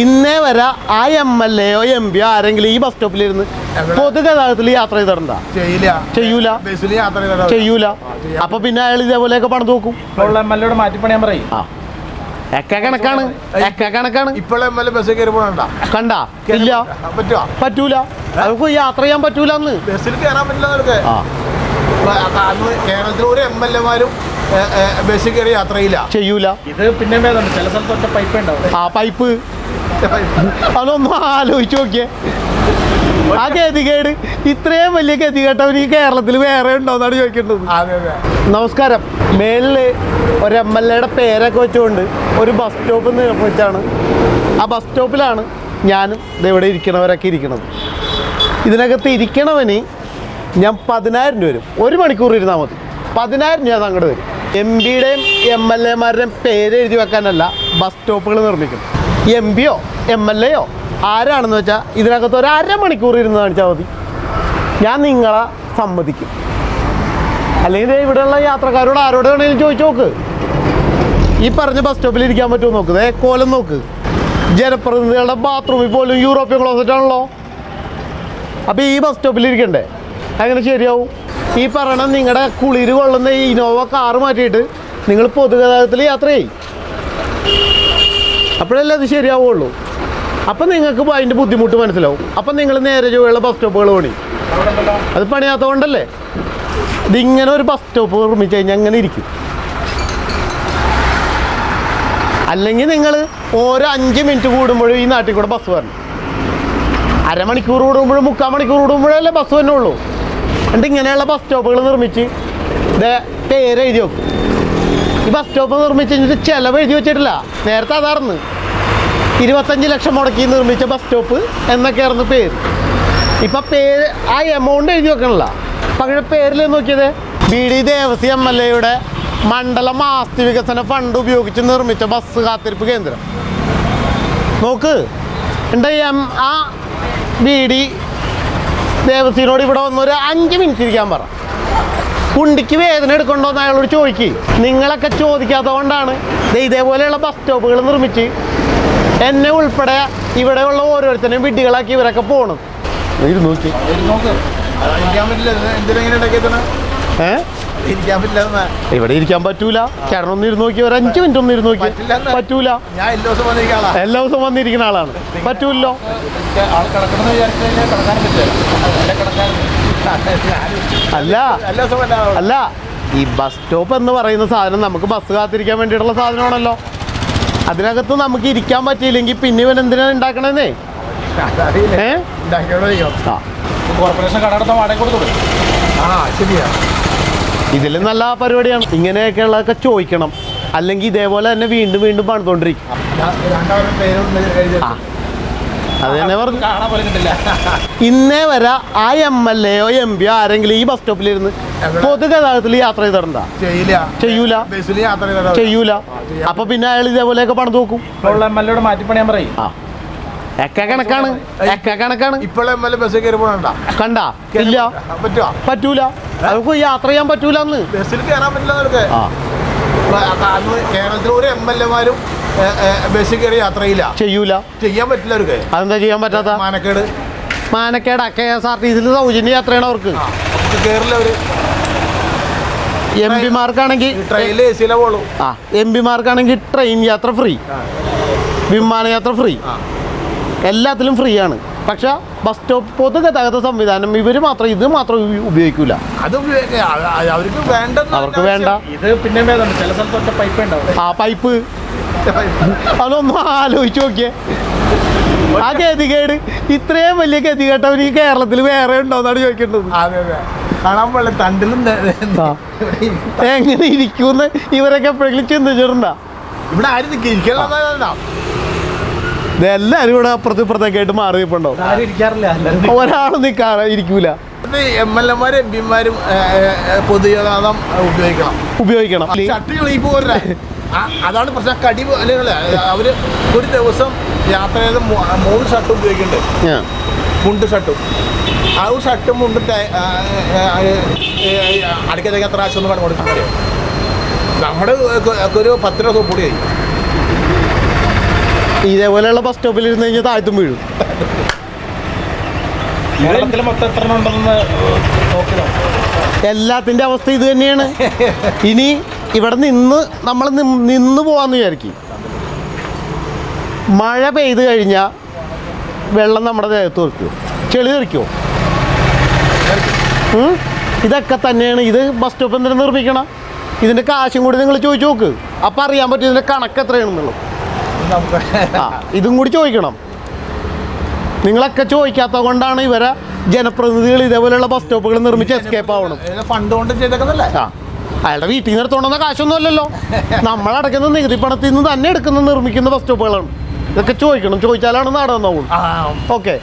ഇന്നേ വരെ ആ എം എൽ എയോ എം പിയോ ആരെങ്കിലും ഈ ബസ് സ്റ്റോപ്പിലിരുന്ന്? പൊതുഗതാഗതത്തിൽ യാത്ര ചെയ്തിട്ടുണ്ടാ? ചെയ്യില്ല. ചെയ്യൂല. ചെയ്യൂല. അപ്പൊ പിന്നെ അയാൾ ഇതേപോലെയൊക്കെ പണിത് നോക്കും. ഉള്ള എം എൽ എയോട് മാറ്റിപ്പണിയാൻ പറയും. ആ. കണക്കാണ്. കണക്കാണ്. കണ്ടാ? ഇല്ല. പറ്റൂല. അവർക്ക് യാത്ര ചെയ്യാൻ പറ്റൂലെന്ന്. ബസ്സിൽ കയറാൻ പറ്റില്ല ഒരു എം എൽ എമാരും ബസ്സിൽ കയറി യാത്രയില്ല. ചെയ്യൂല. ഇത് പിന്നെ ഭേദമുണ്ട് ചില സ്ഥലത്തൊക്കെ പൈപ്പ് ഉണ്ടാവും. ആ പൈപ്പ് അതൊന്നും ആലോചിച്ച് നോക്കിയേ. ആ ഗതികേട് ഇത്രയും വലിയ ഗതികേട്ടവൻ ഈ കേരളത്തിൽ വേറെ ഉണ്ടോന്നാണ് ചോദിക്കേണ്ടത്. അതെ അതെ. നമസ്കാരം. മേളിൽ ഒരു എം എൽ എയുടെ പേരൊക്കെ വെച്ചുകൊണ്ട് ഒരു ബസ് സ്റ്റോപ്പ് നിർമ്മിച്ചാണ് ആ ബസ് സ്റ്റോപ്പിലാണ് ഞാനും ദേ ഇവിടെ ഇരിക്കണവരൊക്കെ ഇരിക്കണത്. ഇതിനകത്ത് ഇരിക്കണവന് ഞാൻ പതിനായിരം രൂപ വരും. ഒരു മണിക്കൂർ ഇരുന്നാൽ മതി. പതിനായിരം രൂപ അങ്ങോട്ട് വരും എം പിയുടെയും എം എൽ എമാരുടെയും പേര് എഴുതി വെക്കാനല്ല ബസ് സ്റ്റോപ്പുകൾ നിർമ്മിക്കും. എം പിയോ എം എൽ എയോ ആരാണെന്ന് വെച്ചാൽ ഇതിനകത്ത് ഒരു അരമണിക്കൂർ ഇരുന്ന് കാണിച്ചാൽ മതി. ഞാൻ നിങ്ങളെ സമ്മതിക്കും. അല്ലെങ്കിൽ ഇവിടെയുള്ള യാത്രക്കാരോട് ആരോട് വേണമെങ്കിലും ചോദിച്ചു നോക്ക്. ഈ പറഞ്ഞ ബസ് സ്റ്റോപ്പിൽ ഇരിക്കാൻ പറ്റുമോ നോക്ക്. ദേ കോലം നോക്ക്. ജനപ്രതിനിധികളുടെ ബാത്റൂമിൽ പോലും യൂറോപ്യൻ ക്ലോസറ്റ് ആണല്ലോ. അപ്പോൾ ഈ ബസ് സ്റ്റോപ്പിൽ ഇരിക്കണ്ടേ? അങ്ങനെ ശരിയാവും. ഈ പറയണ നിങ്ങളുടെ കുളിര് കൊള്ളുന്ന ഈ ഇനോവ കാറ് മാറ്റിയിട്ട് നിങ്ങൾ പൊതുഗതാഗതത്തിൽ യാത്ര ചെയ്യും. അപ്പോഴല്ലേ അത് ശരിയാവുള്ളൂ. അപ്പം നിങ്ങൾക്ക് അതിന്റെ ബുദ്ധിമുട്ട് മനസ്സിലാവും. അപ്പം നിങ്ങൾ നേരെ ചൊവ്വയുള്ള ബസ് സ്റ്റോപ്പുകൾ പണി. അത് പണിയാത്തതുകൊണ്ടല്ലേ ഇതിങ്ങനെ ഒരു ബസ് സ്റ്റോപ്പ് നിർമ്മിച്ചു കഴിഞ്ഞാൽ അങ്ങനെ ഇരിക്കും. അല്ലെങ്കിൽ നിങ്ങൾ ഓരോ അഞ്ച് മിനിറ്റ് കൂടുമ്പോഴും ഈ നാട്ടിൽ കൂടെ ബസ് വരണം. അരമണിക്കൂർ കൂടുമ്പോഴും മുക്കാൽ മണിക്കൂർ കൂടുമ്പോഴല്ലേ ബസ് തന്നെ ഉള്ളൂ എന്നിട്ട് ഇങ്ങനെയുള്ള ബസ് സ്റ്റോപ്പുകൾ നിർമ്മിച്ച് ഇതേ പേര് എഴുതി വെക്കും. ഈ ബസ് സ്റ്റോപ്പ് നിർമ്മിച്ച് കഴിഞ്ഞിട്ട് ചിലവ് എഴുതി വെച്ചിട്ടില്ല. നേരത്തെ അതാർന്ന് ഇരുപത്തഞ്ച് ലക്ഷം മുടക്കി നിർമ്മിച്ച ബസ് സ്റ്റോപ്പ് എന്നൊക്കെയായിരുന്നു പേര്. ഇപ്പം പേര് ആ എമൗണ്ട് എഴുതി വെക്കണില്ല. പക്ഷേ പേരിൽ നോക്കിയത്? B D Devassy M L എയുടെ മണ്ഡലം ആസ്തി വികസന ഫണ്ട് ഉപയോഗിച്ച് നിർമ്മിച്ച ബസ് കാത്തിരിപ്പ് കേന്ദ്രം. നോക്ക്. എന്റെ എം ആ ബി ഡി ദേവസിനോട് ഇവിടെ വന്നൊരു അഞ്ച് മിനിറ്റ് ഇരിക്കാൻ പറ. കുണ്ടിക്ക് വേദന എടുക്കണ്ടോ എന്ന് അയാളോട് ചോദിക്കി. നിങ്ങളൊക്കെ ചോദിക്കാത്തതുകൊണ്ടാണ് ദേ ഇതേപോലെയുള്ള ബസ് സ്റ്റോപ്പുകൾ നിർമ്മിച്ച് എന്നെ ഉൾപ്പെടെ ഇവിടെയുള്ള ഓരോരുത്തരെയും വിഡ്ഢികളാക്കി ഇവരൊക്കെ പോകണം നോക്കി. നോക്ക് ഇരിക്കാൻ ഇരിക്കാൻ പറ്റില്ല ഇവിടെ ഇരിക്കാൻ പറ്റൂല. കിണർ ഒന്ന് ഇരുന്ന് നോക്കി ഒരു അഞ്ച് മിനിറ്റ് ഒന്ന് ഇരുന്ന് നോക്കി പറ്റൂല. ഞാൻ എല്ലാ ദിവസം വന്നിരിക്കുന്ന എല്ലാ ദിവസവും വന്നിരിക്കുന്ന ആളാണ്. പറ്റൂല്ലോ. കിടക്കാൻ അല്ല. അല്ല. ഈ ബസ് സ്റ്റോപ്പ് എന്ന് പറയുന്ന സാധനം നമുക്ക് ബസ് കാത്തിരിക്കാൻ വേണ്ടിയിട്ടുള്ള സാധനമാണല്ലോ. അതിനകത്ത് നമുക്ക് ഇരിക്കാൻ പറ്റിയില്ലെങ്കിൽ പിന്നെ ഇവൻ എന്തിനാണ് ഉണ്ടാക്കണേന്നേ? ഏഹ് ആ. കോർപ്പറേഷൻ കട വാടക കൊടുത്തു ആ ശരിയാ. ഇതിൽ നല്ല പരിപാടിയാണ്. ഇങ്ങനെയൊക്കെയുള്ളതൊക്കെ ചോദിക്കണം. അല്ലെങ്കിൽ ഇതേപോലെ തന്നെ വീണ്ടും വീണ്ടും പണിതുകൊണ്ടിരിക്കും അത് തന്നെ പറഞ്ഞു. ഇന്നേ വരെ ആ എം എൽ എയോ എം പിയോ ആരെങ്കിലും ഈ ബസ് സ്റ്റോപ്പിലിരുന്ന്? പൊതുഗതാഗതത്തിൽ യാത്ര ചെയ്തിട്ടുണ്ടാ? ചെയ്യൂല. ചെയ്യൂല. അപ്പൊ പിന്നെ അയാൾ ഇതേപോലെയൊക്കെ പണിത് നോക്കും. മാറ്റിപ്പണിയാൻ പറയും. ആ. എക്ക കണക്കാണ്. എക്ക കണക്കാണ്. കയറി പോകണ്ട കണ്ടാ? ഇല്ല. പറ്റൂല. നമുക്ക് യാത്ര ചെയ്യാൻ പറ്റൂല എന്ന് ബസ്സിൽ കയറാൻ പറ്റില്ല അവർക്ക് അന്ന് കേരളത്തിൽ ഒരു എം എൽ എമാരും ബസ്സിൽ കയറി യാത്ര ചെയ്യില്ല. ചെയ്യൂല. ചെയ്യാൻ പറ്റില്ല അവർക്ക്. അതെന്താ ചെയ്യാൻ പറ്റാത്ത? മാനക്കേട്. മാനക്കേട് കെ എസ് ആർ ടി സിയിൽ സൗജന്യ യാത്രയാണ് അവർക്ക്. ആ നമുക്ക് കയറില്ല അവർ. എം പിമാർക്കാണെങ്കിൽ ആ എം പിമാർക്കാണെങ്കിൽ ട്രെയിൻ യാത്ര ഫ്രീ. വിമാനയാത്ര ഫ്രീ. എല്ലാത്തിലും ഫ്രീ ആണ് പക്ഷെ ബസ് സ്റ്റോപ്പ് പൊതുഗതാഗത സംവിധാനം ഇവർ മാത്രം ഇത് മാത്രം ഉപയോഗിക്കൂല. അത് അവർക്ക് വേണ്ട അവർക്ക് വേണ്ട. ഇത് പിന്നെ ചില സ്ഥലത്തൊക്കെ പൈപ്പ് ഉണ്ടാവും. ആ പൈപ്പ് അതൊന്നും ആലോചിച്ച് നോക്കിയേ. ആ ഗതികേട് ഇത്രയും വലിയ ഗതികേട്ടവൻ ഈ കേരളത്തിൽ വേറെ ഉണ്ടോന്നാണ് ചോദിക്കേണ്ടത്. അതെ അതെ. കാണാൻ പോലെ തണ്ടിലും ആ. എങ്ങനെ ഇരിക്കുമെന്ന് ഇവരൊക്കെ എപ്പോഴെങ്കിലും ചിന്തിച്ചിട്ടുണ്ടാ? ഇവിടെ ആരും നിൽക്കുക എല്ലാവരും ഇവിടെ അപ്പുറത്ത് ഇപ്പുറത്തൊക്കെ ആയിട്ട് മാറി നിൽപ്പുണ്ടോ ആരും ഇരിക്കാറില്ല എല്ലാവരും ഒരാളും നിൽക്കാറ് ഇരിക്കൂല. എം എൽ എമാരും എം പിമാരും പൊതുഗതാഗതം ഉപയോഗിക്കണം. ഉപയോഗിക്കണം. ഈ പോരെ. അതാണ് പ്രശ്നം. കടി അല്ലെങ്കിൽ അവർ ഒരു ദിവസം യാത്ര ചെയ്ത് മൂന്ന് ഷർട്ട് ഉപയോഗിക്കുന്നുണ്ട് മുണ്ട് ഷർട്ടും. ആ ഒരു ഷർട്ടും മുണ്ടും അടുക്കലേക്ക് എത്ര ആവശ്യം ഒന്ന് പറഞ്ഞു കൊടുക്കാൻ നമ്മുടെ ഒരു പത്ത് രൂപ സോപ്പ് പൊടിയായി ഇതേപോലെയുള്ള ബസ് സ്റ്റോപ്പിൽ ഇരുന്ന് കഴിഞ്ഞാൽ താഴ്ത്തും വീഴും. കേരളത്തിൽ മൊത്തം എത്ര എണ്ണം ഉണ്ടെന്ന് നോക്കി എല്ലാത്തിന്റെ അവസ്ഥ ഇത് തന്നെയാണ്. ഇനി ഇവിടെ നിന്ന് നമ്മൾ നിന്ന് പോവാന്ന് വിചാരിക്കും. മഴ പെയ്ത് കഴിഞ്ഞാൽ വെള്ളം നമ്മുടെ ദേഹത്ത് തെറിക്കുമോ ചെളി തെറിക്കുമോ ഉം? ഇതൊക്കെ തന്നെയാണ് ഇത് ബസ് സ്റ്റോപ്പ് എന്തിനാ നിർമ്മിക്കണം. ഇതിന്റെ കാശും കൂടി നിങ്ങൾ ചോദിച്ചു നോക്ക്. അപ്പോൾ അറിയാൻ പറ്റും ഇതിന്റെ കണക്ക് എത്രയാണെന്നുള്ളത്. ഇതും കൂടി ചോദിക്കണം. നിങ്ങളൊക്കെ ചോദിക്കാത്തത് കൊണ്ടാണ് ഇവരെ ജനപ്രതിനിധികൾ ഇതേപോലെയുള്ള ബസ് സ്റ്റോപ്പുകൾ നിർമ്മിച്ച് എസ്കേപ്പ് ആവണം. ഫണ്ട് കൊണ്ട് ചെയ്തേക്കുന്നല്ലേ അയാളുടെ വീട്ടിൽ നിന്ന് എടുത്തോണ്ടെന്ന കാശൊന്നും അല്ലല്ലോ നമ്മളടക്കുന്ന നികുതി പണത്തിൽ നിന്ന് തന്നെ എടുക്കുന്ന നിർമ്മിക്കുന്ന ബസ് സ്റ്റോപ്പുകളാണ് ഇതൊക്കെ ചോദിക്കണം. ചോദിച്ചാലാണ് നാട് നന്നാവുള്ളൂ ആ. ഓക്കെ